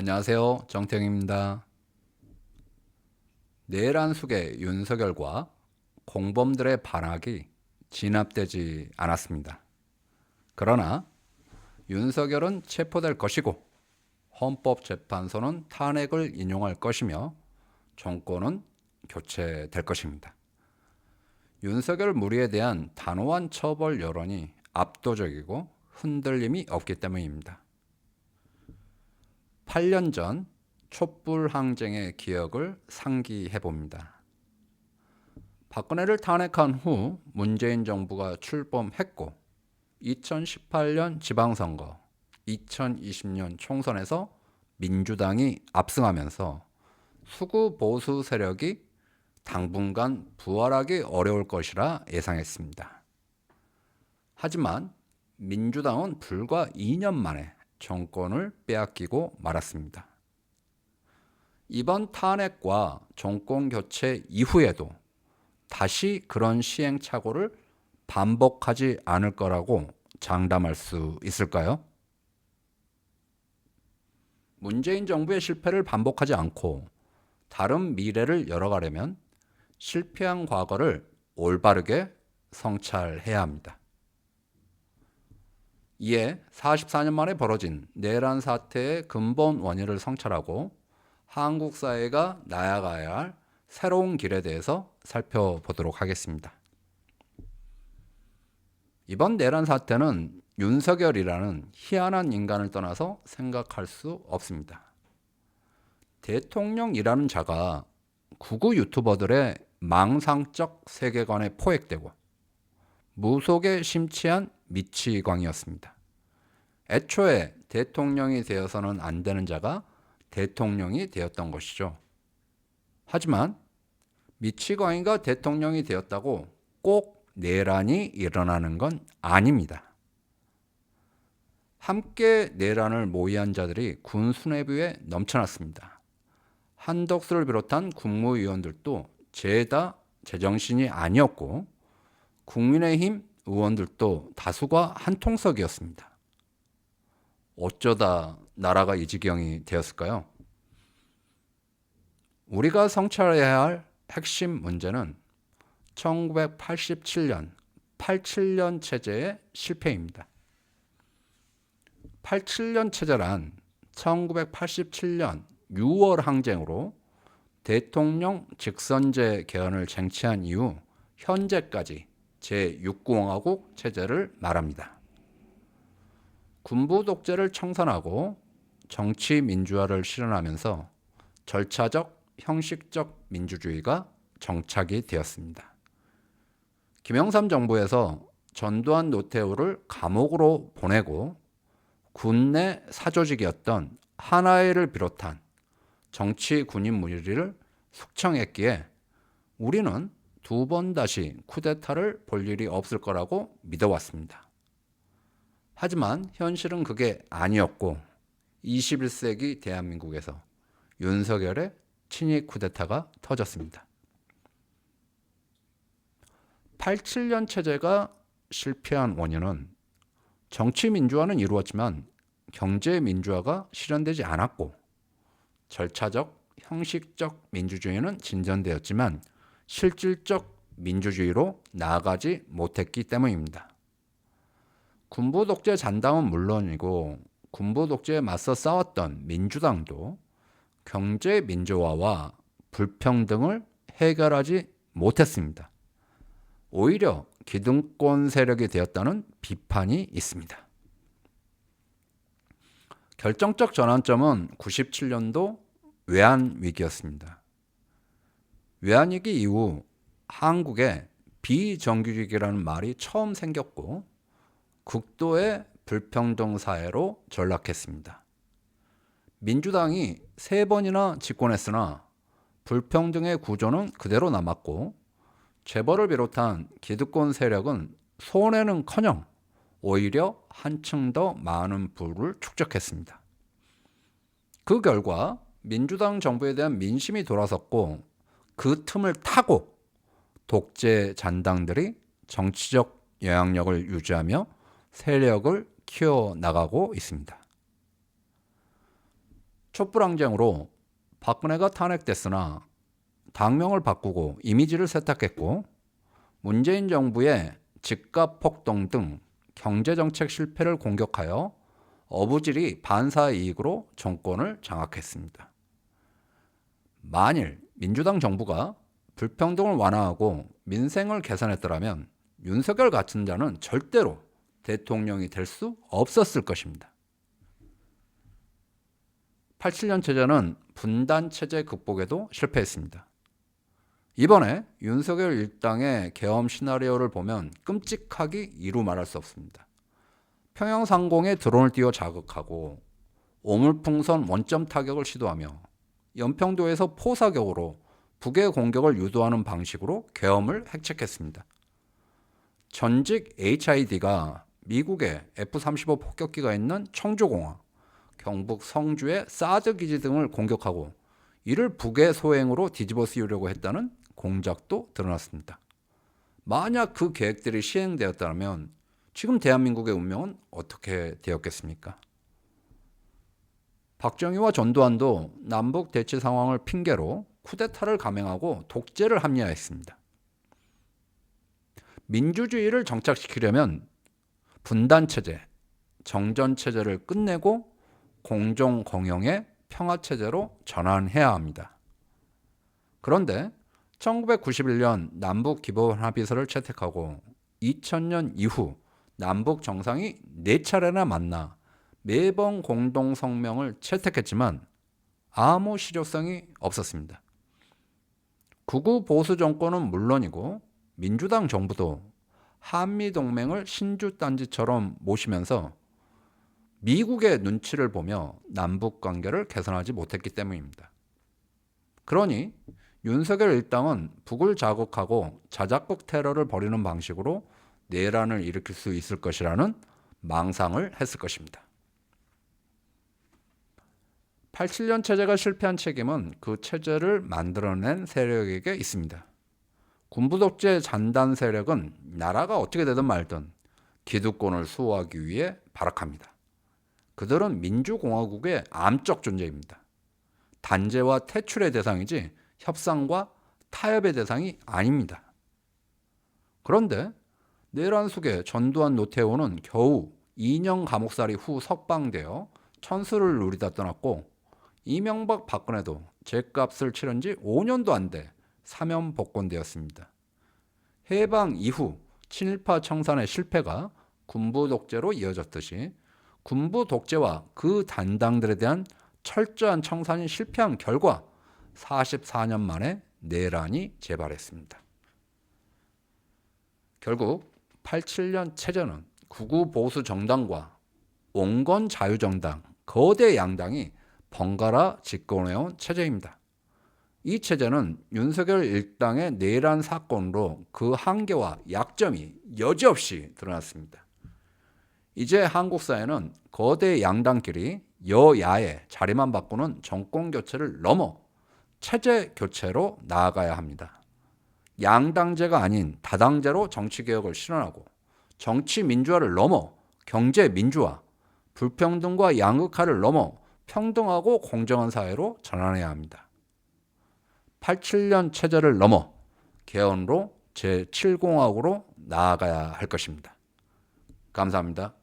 안녕하세요. 정태영입니다. 내란 속의 윤석열과 공범들의 반악이 진압되지 않았습니다. 그러나 윤석열은 체포될 것이고 헌법재판소는 탄핵을 인용할 것이며 정권은 교체될 것입니다. 윤석열 무리에 대한 단호한 처벌 여론이 압도적이고 흔들림이 없기 때문입니다. 8년 전 촛불 항쟁의 기억을 상기해 봅니다. 박근혜를 탄핵한 후 문재인 정부가 출범했고 2018년 지방선거, 2020년 총선에서 민주당이 압승하면서 수구 보수 세력이 당분간 부활하기 어려울 것이라 예상했습니다. 하지만 민주당은 불과 2년 만에 정권을 빼앗기고 말았습니다. 이번 탄핵과 정권 교체 이후에도 다시 그런 시행착오를 반복하지 않을 거라고 장담할 수 있을까요? 문재인 정부의 실패를 반복하지 않고 다른 미래를 열어가려면 실패한 과거를 올바르게 성찰해야 합니다. 이에 44년 만에 벌어진 내란 사태의 근본 원인을 성찰하고 한국 사회가 나아가야 할 새로운 길에 대해서 살펴보도록 하겠습니다. 이번 내란 사태는 윤석열이라는 희한한 인간을 떠나서 생각할 수 없습니다. 대통령이라는 자가 구구 유튜버들의 망상적 세계관에 포획되고 무속에 심취한 미치광이었습니다. 애초에 대통령이 되어서는 안 되는 자가 대통령이 되었던 것이죠. 하지만 미치광이가 대통령이 되었다고 꼭 내란이 일어나는 건 아닙니다. 함께 내란을 모의한 자들이 군 수뇌부에 넘쳐났습니다. 한덕수를 비롯한 국무위원들도 죄다 제정신이 아니었고 국민의힘 의원들도 다수가 한통석이었습니다. 어쩌다 나라가 이 지경이 되었을까요? 우리가 성찰해야 할 핵심 문제는 1987년 87년 체제의 실패입니다. 87년 체제란 1987년 6월 항쟁으로 대통령 직선제 개헌을 쟁취한 이후 현재까지 제6공화국 체제를 말합니다. 군부 독재를 청산하고 정치 민주화를 실현하면서 절차적, 형식적 민주주의가 정착이 되었습니다. 김영삼 정부에서 전두환 노태우를 감옥으로 보내고 군내 사조직이었던 하나회를 비롯한 정치 군인 무리를 숙청했기에 우리는 두 번 다시 쿠데타를 볼 일이 없을 거라고 믿어왔습니다. 하지만 현실은 그게 아니었고 21세기 대한민국에서 윤석열의 친위 쿠데타가 터졌습니다. 87년 체제가 실패한 원인은 정치 민주화는 이루었지만 경제 민주화가 실현되지 않았고 절차적, 형식적 민주주의는 진전되었지만 실질적 민주주의로 나아가지 못했기 때문입니다. 군부 독재 잔당은 물론이고 군부 독재에 맞서 싸웠던 민주당도 경제 민주화와 불평등을 해결하지 못했습니다. 오히려 기득권 세력이 되었다는 비판이 있습니다. 결정적 전환점은 97년도 외환 위기였습니다. 외환 위기 이후 한국에 비정규직이라는 말이 처음 생겼고 극도의 불평등 사회로 전락했습니다. 민주당이 세 번이나 집권했으나 불평등의 구조는 그대로 남았고 재벌을 비롯한 기득권 세력은 손해는 커녕 오히려 한층 더 많은 부를 축적했습니다. 그 결과 민주당 정부에 대한 민심이 돌아섰고 그 틈을 타고 독재 잔당들이 정치적 영향력을 유지하며 세력을 키워 나가고 있습니다. 촛불항쟁으로 박근혜가 탄핵됐으나 당명을 바꾸고 이미지를 세탁했고 문재인 정부의 집값 폭등 등 경제정책 실패를 공격하여 어부질이 반사 이익으로 정권을 장악했습니다. 만일 민주당 정부가 불평등을 완화하고 민생을 개선했더라면 윤석열 같은 자는 절대로 대통령이 될 수 없었을 것입니다. 87년 체제는 분단 체제 극복에도 실패했습니다. 이번에 윤석열 일당의 계엄 시나리오를 보면 끔찍하기 이루 말할 수 없습니다. 평양 상공에 드론을 띄워 자극하고 오물풍선 원점 타격을 시도하며 연평도에서 포사격으로 북의 공격을 유도하는 방식으로 계엄을 획책했습니다. 전직 HID가 미국의 F-35 폭격기가 있는 청주공항, 경북 성주의 사드 기지 등을 공격하고 이를 북의 소행으로 뒤집어 씌우려고 했다는 공작도 드러났습니다. 만약 그 계획들이 시행되었다면 지금 대한민국의 운명은 어떻게 되었겠습니까? 박정희와 전두환도 남북 대치 상황을 핑계로 쿠데타를 감행하고 독재를 합리화했습니다. 민주주의를 정착시키려면 분단 체제, 정전 체제를 끝내고 공정 공영의 평화 체제로 전환해야 합니다. 그런데 1991년 남북 기본 합의서를 채택하고 2000년 이후 남북 정상이 네 차례나 만나 매번 공동 성명을 채택했지만 아무 실효성이 없었습니다. 구구 보수 정권은 물론이고 민주당 정부도 한미 동맹을 신주 단지처럼 모시면서 미국의 눈치를 보며 남북 관계를 개선하지 못했기 때문입니다. 그러니 윤석열 일당은 북을 자극하고 자작극 테러를 벌이는 방식으로 내란을 일으킬 수 있을 것이라는 망상을 했을 것입니다. 87년 체제가 실패한 책임은 그 체제를 만들어낸 세력에게 있습니다. 군부 독재 잔단 세력은 나라가 어떻게 되든 말든 기득권을 수호하기 위해 발악합니다. 그들은 민주공화국의 암적 존재입니다. 단죄와 퇴출의 대상이지 협상과 타협의 대상이 아닙니다. 그런데 내란 속에 전두환 노태우는 겨우 2년 감옥살이 후 석방되어 천수를 누리다 떠났고 이명박 박근혜도 죄값을 치른 지 5년도 안 돼 사면 복권되었습니다. 해방 이후 친일파 청산의 실패가 군부 독재로 이어졌듯이 군부 독재와 그 단당들에 대한 철저한 청산이 실패한 결과 44년 만에 내란이 재발했습니다. 결국 87년 체제는 구구 보수 정당과 온건 자유정당, 거대 양당이 번갈아 집권해온 체제입니다. 이 체제는 윤석열 일당의 내란 사건으로 그 한계와 약점이 여지없이 드러났습니다. 이제 한국 사회는 거대 양당끼리 여야의 자리만 바꾸는 정권 교체를 넘어 체제 교체로 나아가야 합니다. 양당제가 아닌 다당제로 정치 개혁을 실현하고 정치 민주화를 넘어 경제 민주화, 불평등과 양극화를 넘어 평등하고 공정한 사회로 전환해야 합니다. 87년 체제를 넘어 개헌으로 제7공화국으로 나아가야 할 것입니다. 감사합니다.